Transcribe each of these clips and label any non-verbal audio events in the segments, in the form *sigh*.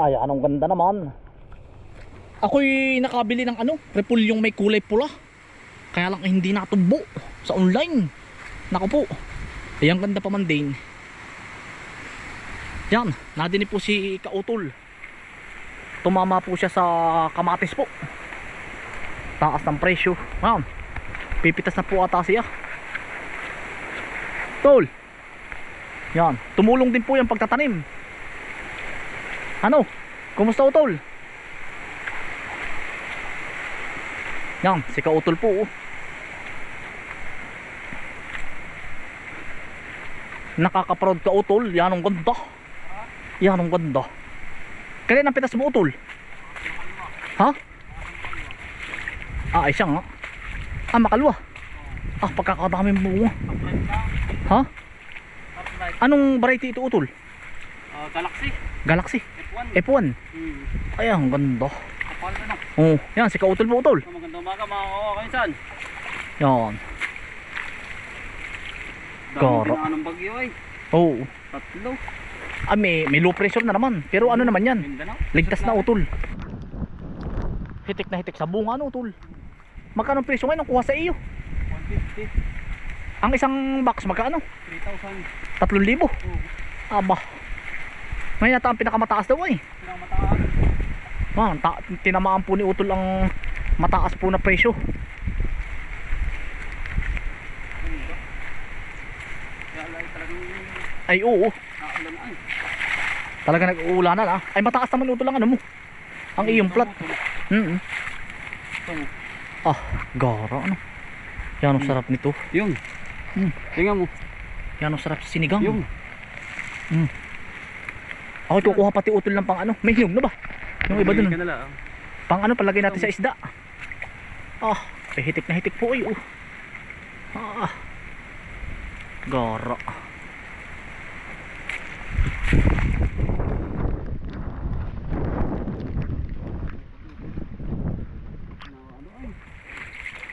Ay, anong ganda naman. Ako'y nakabili ng ano, repul yung may kulay pula. Kaya lang hindi natubo sa online. Naku po. Ay, ang ganda pa man din. Yan, nadinig po si Kautol. Tumama po siya sa kamatis po. Taas ng presyo. Yan. Pipitas na po ata siya. Tol. Yan, tumulong din po yung pagtatanim. Ano? Kumusta utol? Yan, si Kautol po. oh. Nakaka-proud ka utol. Yan ang ganda. Yan ang ganda. Kailan ang pitas mo utol? Ha? Ah, ay siya nga. Ah, makalwa. Ah, pagkakadami mo bunga. Ha? Anong variety ito utol? Uh, Galaxy Galaxy. F1. F1. Hmm. Ay, ang ganda. Kapal na no. Oh, yan si Kautol po utol. So, magandang umaga mga saan? Yan. Dami Goro. pinaka ng bagyo ay. Oh. Tatlo. Ah, may, may low pressure na naman. Pero ano naman yan? Ligtas na utol. Hitik na hitik sa bunga no utol. Magkano presyo ngayon ang kuha sa iyo? 150. Ang isang box magkano? 3,000. 3,000. Oh. Aba. May nata ang pinakamataas daw ay. Pinakamataan. Ah, ta- tinamaan po ni utol ang mataas po na presyo. Ay oo. Talaga nag-uulanan ah. Ay mataas naman utol ang ano mo. Ang iyong plat. Mm mo. Ah, gara ano. Yan ang sarap nito. Yung. Hmm. Tingnan mo. Yan ang sarap sa sinigang. Yung. Ako kukuha pati utol ng pang ano. May hinog na ba? Yung iba dun. na. Pang ano palagay natin sa isda. Ah, ay hitik na hitik po ay oh. Ah. Gara.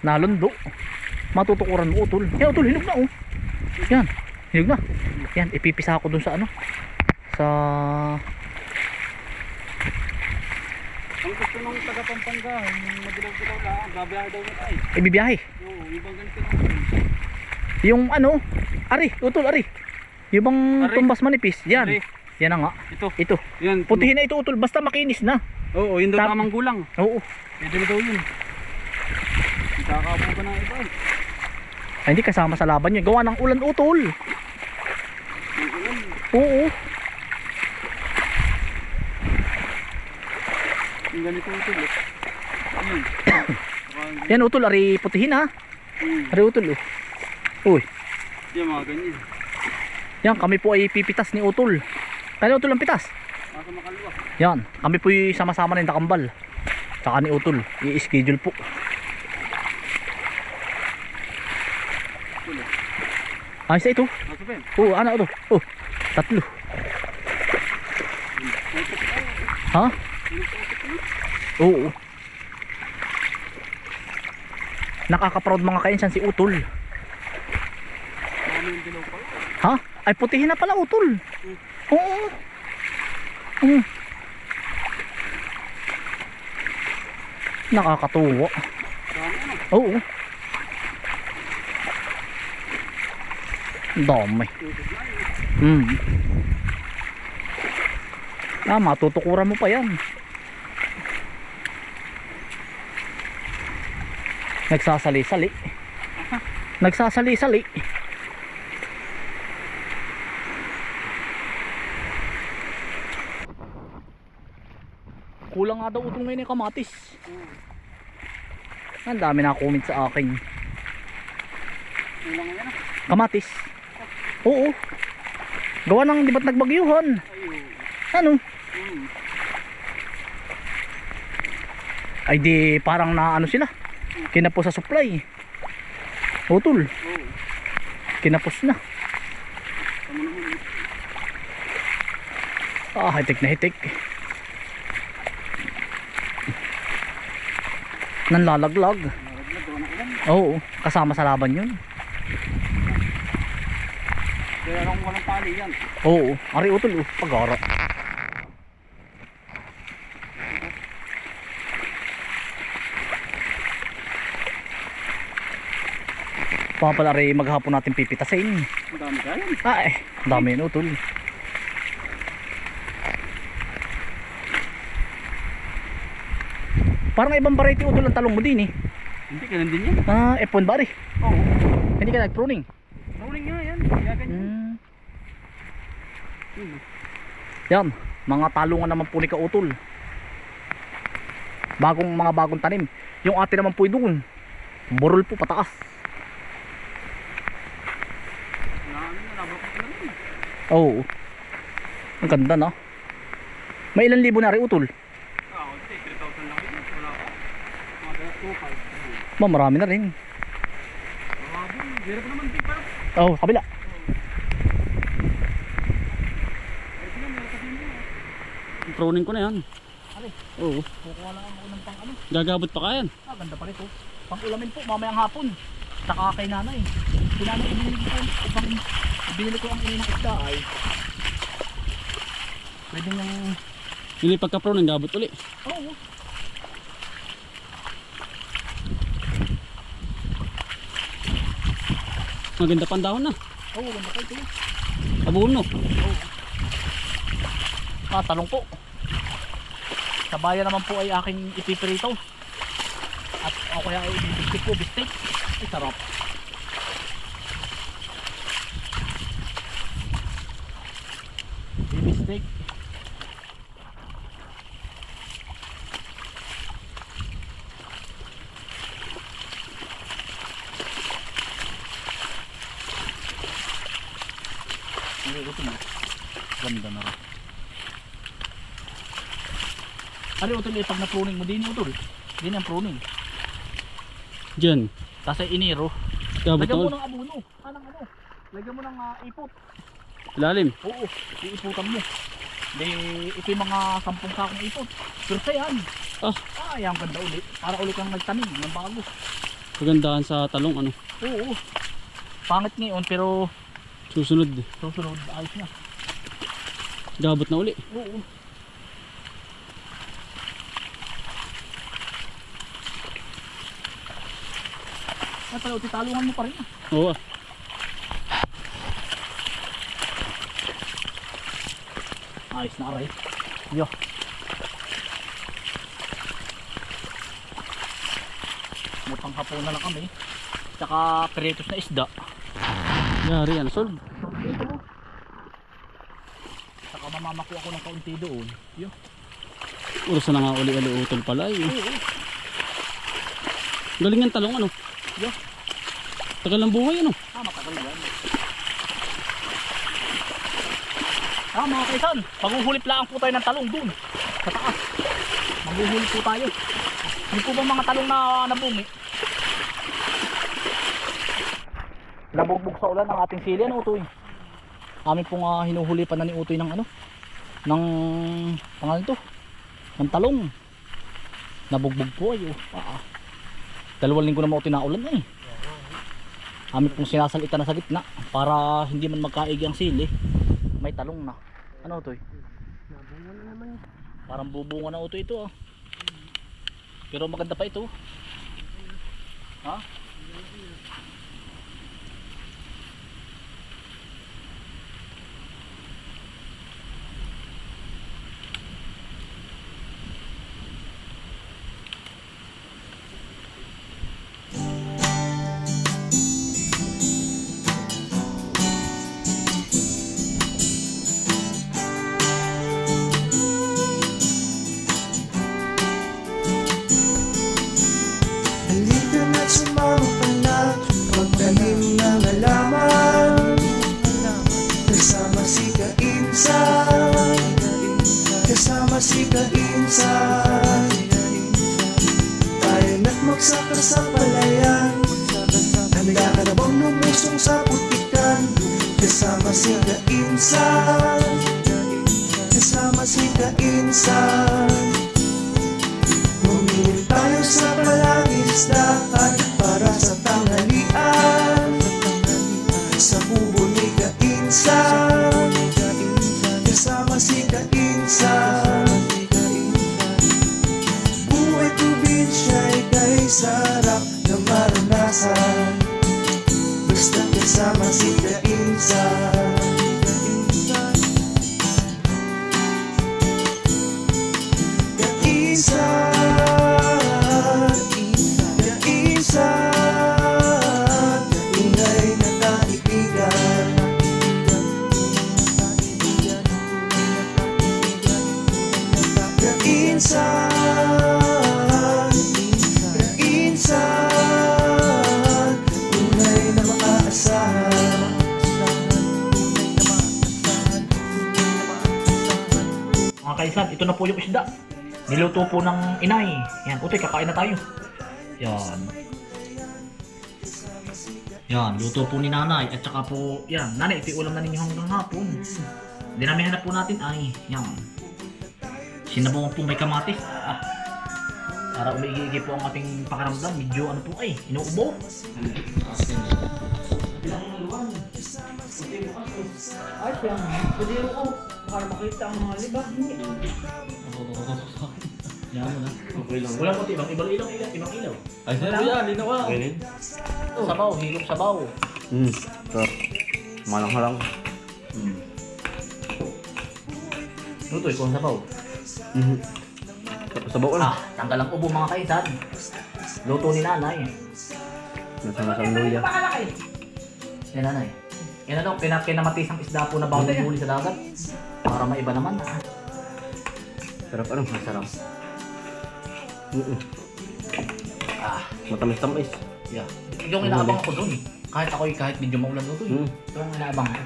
Nalundo. Matutukuran mo utol. Yan utol, hinog na oh. Yan, hinog na. Yan, ipipisa ko dun sa ano. Sa Ang gusto nung taga Pampanga, yung madilaw-dilaw lang, babiyahe daw nila ay. ibibiyahe. Oo, ibang ganito lang. Yung ano, ari, utol, ari. Yung bang Ari. tumbas manipis. Yan. Ari. Yan na nga. Ito. Ito. Yan. Putihin na ito utol, basta makinis na. Oo, yun daw Tap- tamang gulang. Oo. Pwede na daw yun. Ikakapo ka ng iba eh. Ay, hindi kasama sa laban yun. Gawa ng ulan utol. Yung. Oo. Ganito. Ayun. Baka- *coughs* Yan utol, ari putihin ha. Hmm. Ari utol oh. Uy. Yung mga ganyan. Yan, kami po ay pipitas ni utol. Kaya utol ang pitas. Masa makalwa. Yan, kami po ay sama-sama ng takambal. Tsaka ni utol. I-schedule po. Ayos na ito. Nasa? Oo, ano ito? Oh, tatlo. Ha? Oo. Nakaka-proud mga kainsan si Utol. Pala. Ha? Ay putihin na pala Utol. Oo. Mm. Nakakatuwa. Dami ano. Oo. Dami. Hmm. Ah, matutukuran mo pa yan. Nagsasali-sali. Nagsasali-sali. Kulang nga daw utong ngayon yung kamatis. Ang dami na comment sa akin. Ah. Kamatis. Oo. Gawa ng di ba't nagbagyuhan? Ano? Ay di parang na ano sila. Kinapos sa supply. Utol. Kinapos na. Ah, hitik na hitik. Nanlalaglag. Oo, kasama sa laban yun. Kaya lang walang tali yan. Oo, ari utol oh, pagara. Baka pala rin maghapon natin pipitasin. Ang dami kaya. Ah eh, ang dami yun utol. Parang ibang variety utol ang talong mo din eh. Hindi, ganun din yan. Ah, F1 ba rin? Oo. Hindi ka nag-pruning? Rolling nga yan. Kaya ganyan. Hmm. Hmm. Yan, mga talungan naman po ni Kautol. Bagong mga bagong tanim. Yung ate naman po doon. Burol po pataas. Na, ano na, nabakot na rin. Oo. Ang ganda no. May ilan libo na rin utol? Ah, okay. 3,000 lang yun. Wala. Mga 2,500. Ba, marami na rin. Hirap naman di pa. Oh, kabila. Pruning ko na yan. Ano? Oo. Kukuha lang ako ng pang ano. Gagabot pa kayan. Ah, ganda pa rito. Pang ulamin po, mamayang hapon. Saka kay nanay. Si nanay, ibinili ko, upang, ibinili ko ang ini ng isda ay pwede niyang, Hindi pagka-pruning, gabot uli. oo, Maganda pang dahon na. oo, ganda pa ito. Abuno. Ah, talong po. Sa bayan naman po ay aking ipipirito. At o kaya ay bistik po, bistik. Ay, sarap. Bistik. Hindi, ito na. Ganda na rin. Ano utol eh, pag na-pruning mo din utol. Din ang pruning. Diyan. Kasi iniro. Gabot Lagyan mo ng abuno. Anong ano? Lagyan mo ng ah, ipot. Ilalim. Oo, iiputan mo. Di, ito yung mga sampung sakong ipot. Pero yan. Ah. Ah, yan ganda ulit. Para ulit kang nagtanim ng bago. Kagandahan sa talong ano. Oo. Pangit ngayon pero Susunod. susunod ayos na. Gabot na uli. Oo. Ay, pala, titalungan mo pa rin. ah. Oo ah. Ayos na aray. Yo. Mutang hapon na lang kami. Tsaka pretos na isda. Yari yan. Solve. Ito. Tsaka mamamakuha ko ng kaunti doon. Yo. Uros na nga uli-uli utol pala. Eh. Oo. Galing talong ano. Yo. Tagal ng buhay ano. Ah, matagal yan. Ah, mga kaisan, maghuhulip lang po tayo ng talong dun. Sa taas. Maghuhulip po tayo. Hindi po ba mga talong na nabumi? Nabugbog sa ulan ang ating sili, ano, Utoy? Amin pong uh, hinuhulipan na ni Utoy ng ano? Ng, pangalan to? Ng talong. Nabugbog po ay, oh. Ah. Dalawang linggo na mauti na ulan eh. Amin pong sinasalita na sa gitna para hindi man magkaigi ang sili. May talong na. Ano to? Parang bubunga na uto ito ah. Pero maganda pa ito. Ha? Magsaka sa palayan Handa ka na bang lumusong sa putikan Kasama si Kainsan. Kasama si Kainsan. Bumili tayo sa palangisdaan para sa tanghalian. Sa kubo ni Kainsan. Kasama si Kainsan bersama si Tepinsan kaisan, ito na po yung isda. Niluto po ng inay. Yan, utoy, kakain na tayo. Yan. Yan, luto po ni nanay. At saka po, yan, nanay, ito yung ulam na ninyo hanggang hapon. Dinamihan na po natin ay, yan. Sinabong po may kamatis. Ah, para umiigi po ang ating pakaramdam. Medyo ano po ay, inuubo. Ay, siya. Pwede ko. Para makita ang mga libag. *laughs* Yan mo na. Okay lang. Wala po ibang ibang ilaw, ilaw, ibang ilaw. Ay, sir, yan. Linaw ah. Kainin? Sabaw, hilok sabaw. Hmm. Sarap. Malang-halang. Luto, ikaw ang sabaw. Mhm. Sarap sa bawal. Ah, tanggal ang ubo mga kaisan. Luto ni nanay. Nasama-sama luya. Yan nanay. Yan ano, pina, pinamatisang isda po na bawal huli sa dagat. Para maiba naman. Ah. Sarap ano? Masarap. Mm Ah, Matamis-tamis. yeah. Yung inaabang ko dun. Kahit ako'y kahit medyo maulan luto. Hmm. Ito yung inaabang ko.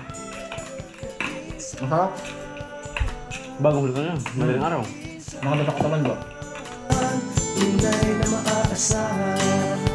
Masarap. Bagong huli ka na. Madaling araw. Mga dadak katawan ba? Tunay na maaasahan